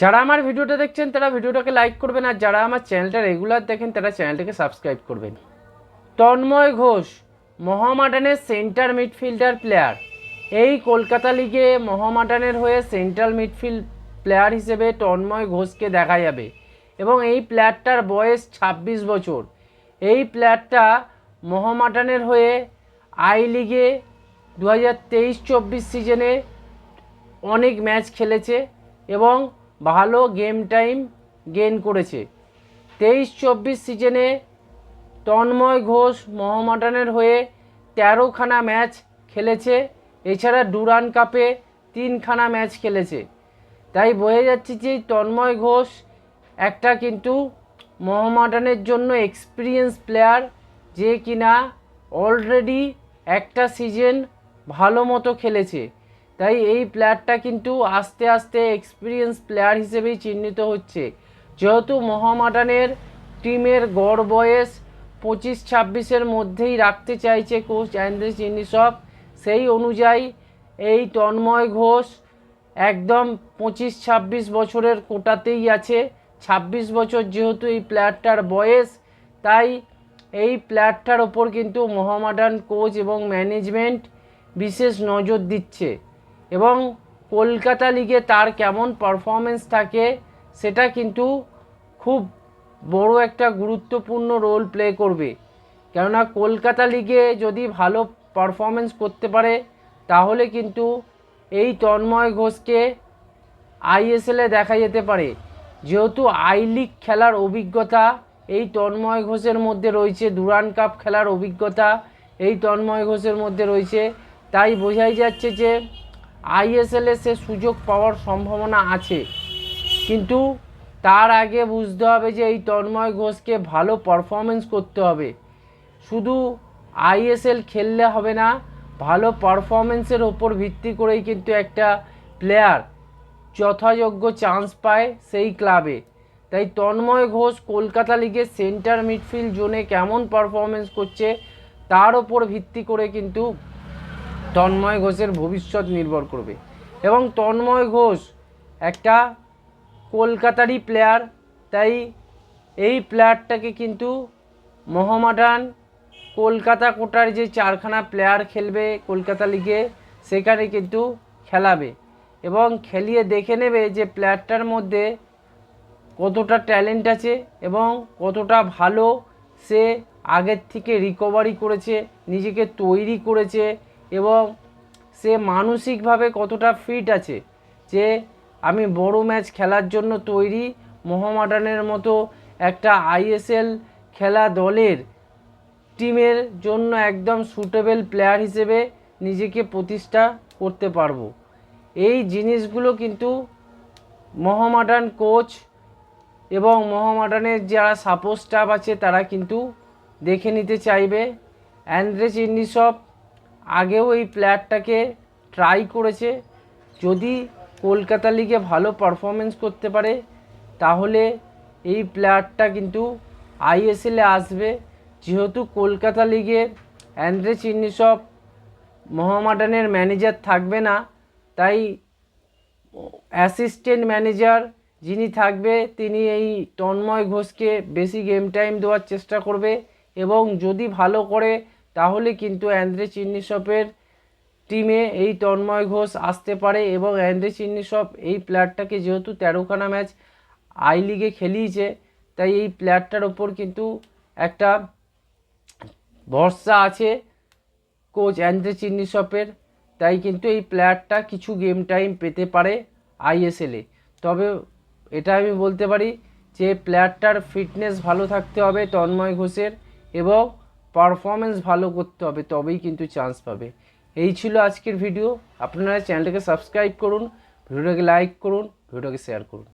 যারা আমার ভিডিওটা দেখছেন, তারা ভিডিওটাকে লাইক করবেন আর যারা আমার চ্যানেলটা রেগুলার দেখেন, তারা চ্যানেলটাকে সাবস্ক্রাইব করবেন। তন্ময় ঘোষ, মোহামেডানের সেন্টার মিডফিল্ডার প্লেয়ার এই কলকাতা লিগে মোহামেডানের হয়ে সেন্ট্রাল মিডফিল্ড প্লেয়ার হিসেবে তন্ময় ঘোষকে দেখা যাবে এবং এই প্লেয়ারটার বয়স ২৬ বছর। এই প্লেয়ারটা মোহামেডানের হয়ে আই লিগে দু হাজার তেইশ চব্বিশ সিজনে অনেক ম্যাচ খেলেছে এবং ভালো গেম টাইম গেইন করেছে। তেইশ চব্বিশ সিজনে তন্ময় ঘোষ, মোহামেডানের হয়ে তেরোখানা ম্যাচ খেলেছে। এছাড়া ডুরান কাপে তিনখানা ম্যাচ খেলেছে। তাই বোঝা যাচ্ছে যে তন্ময় ঘোষ একটা কিন্তু মোহামেডানের জন্য এক্সপিরিয়েন্স প্লেয়ার যে কিনা অলরেডি একটা সিজন ভালো মতো খেলেছে। তাই এই প্লেয়ারটা কিন্তু আস্তে আস্তে এক্সপিরিয়েন্স প্লেয়ার হিসেবেই চিহ্নিত হচ্ছে। যেহেতু মহামাডানের টিমের গড় বয়স পঁচিশ ছাব্বিশের মধ্যেই রাখতে চাইছে কোচ অ্যান্ড্রেস ইনিসব সেই অনুযায়ী এই তন্ময় ঘোষ একদম পঁচিশ ছাব্বিশ বছরের কোটাতেই আছে। ছাব্বিশ বছর যেহেতু এই প্লেয়ারটার বয়স, তাই এই প্লেয়ারটার ওপর কিন্তু মোহামেডান কোচ এবং ম্যানেজমেন্ট বিশেষ নজর দিচ্ছে। এবং কলকাতা লিগে তার কেমন পারফরমেন্স থাকে, সেটা কিন্তু খুব বড় একটা গুরুত্বপূর্ণ রোল প্লে করবে। কেননা কলকাতা লিগে যদি ভালো পারফরমেন্স করতে পারে, তাহলে কিন্তু এই তন্ময় ঘোষকে আইএসএলে দেখা যেতে পারে। যেহেতু আই লিগ খেলার অভিজ্ঞতা, এই তন্ময় ঘোষের মধ্যে রয়েছে দুরান কাপ খেলার অভিজ্ঞতা, এই তন্ময় ঘোষের মধ্যে রয়েছে। তাই বোঝাই যাচ্ছে যে আইএসএলে সে সুযোগ পাওয়ার সম্ভাবনা আছে। কিন্তু তার আগে বুঝতে হবে যে এই তন্ময় ঘোষকে ভালো পারফরমেন্স করতে হবে। শুধু আইএসএল খেললে হবে না, ভালো পারফরমেন্সের ওপর ভিত্তি করেই কিন্তু একটা প্লেয়ার যথাযোগ্য চান্স পায় সেই ক্লাবে তাই তন্ময় ঘোষ কলকাতা লিগের সেন্টার মিডফিল্ড জোনে কেমন পারফরমেন্স করছে, তার ওপর ভিত্তি করে কিন্তু তন্ময় ঘোষের ভবিষ্যৎ নির্ভর করবে। এবং তন্ময় ঘোষ একটা কলকাতারই প্লেয়ার তাই এই প্লেয়ারটাকে কিন্তু মোহামেডান কলকাতা কোটার যে চারখানা প্লেয়ার খেলবে কলকাতা লিগে সেখানে কিন্তু খেলাবে। এবং খেলিয়ে দেখে নেবে যে প্লেয়ারটার মধ্যে কতটা ট্যালেন্ট আছে এবং কতটা ভালো সে আগের থেকে রিকভারি করেছে, নিজেকে তৈরি করেছে এবং সে মানসিকভাবে কতটা ফিট আছে যে আমি বড় ম্যাচ খেলার জন্য তৈরি মোহামেডানের মতো একটা আইএসএল খেলা দলের টিমের জন্য একদম সুটেবল প্লেয়ার হিসেবে নিজেকে প্রতিষ্ঠা করতে পারব। এই জিনিসগুলো কিন্তু মোহামেডান কোচ এবং মোহামেডানের যারা সাপোর্ট স্টাফ আছে তারা কিন্তু দেখে নিতে চাইবে। অ্যান্ড্রেস ইন্ডিসব আগেও এই প্লেয়ারটাকে ট্রাই করেছে। যদি কলকাতা লিগে ভালো পারফরমেন্স করতে পারে, তাহলে এই প্লেয়ারটা কিন্তু আইএসএলে আসবে। যেহেতু কলকাতা লিগে অ্যান্ড্রে চিন্নিসব মোহামেডানের ম্যানেজার থাকবে না, তাই অ্যাসিস্ট্যান্ট ম্যানেজার যিনি থাকবে, তিনি এই তন্ময় ঘোষকে বেশি গেম টাইম দেওয়ার চেষ্টা করবে এবং যদি ভালো করে তাহলে কিন্তু অ্যান্ড্রে চিন্নিসপের টিমে এই তন্ময় ঘোষ আসতে পারে এবং অ্যান্ড্রে চিন্নিসপ এই প্লেয়ারটাকে যেহেতু তেরোখানা ম্যাচ আই লিগে খেলিয়েছে, তাই এই প্লেয়ারটার ওপর কিন্তু একটা ভরসা আছে কোচ অ্যান্ড্রে চিন্নিসপের তাই কিন্তু এই প্লেয়ারটা কিছু গেম টাইম পেতে পারে আইএসএলে তবে এটা আমি বলতে পারি যে প্লেয়ারটার ফিটনেস ভালো থাকতে হবে তন্ময় ঘোষের এবং পারফরমেন্স ভালো করতে হবে, তবেই কিন্তু চান্স পাবে। এই ছিল আজকের ভিডিও আপনারা চ্যানেলটাকে সাবস্ক্রাইব করুন ভিডিওটাকে লাইক করুন ভিডিওটাকে শেয়ার করুন।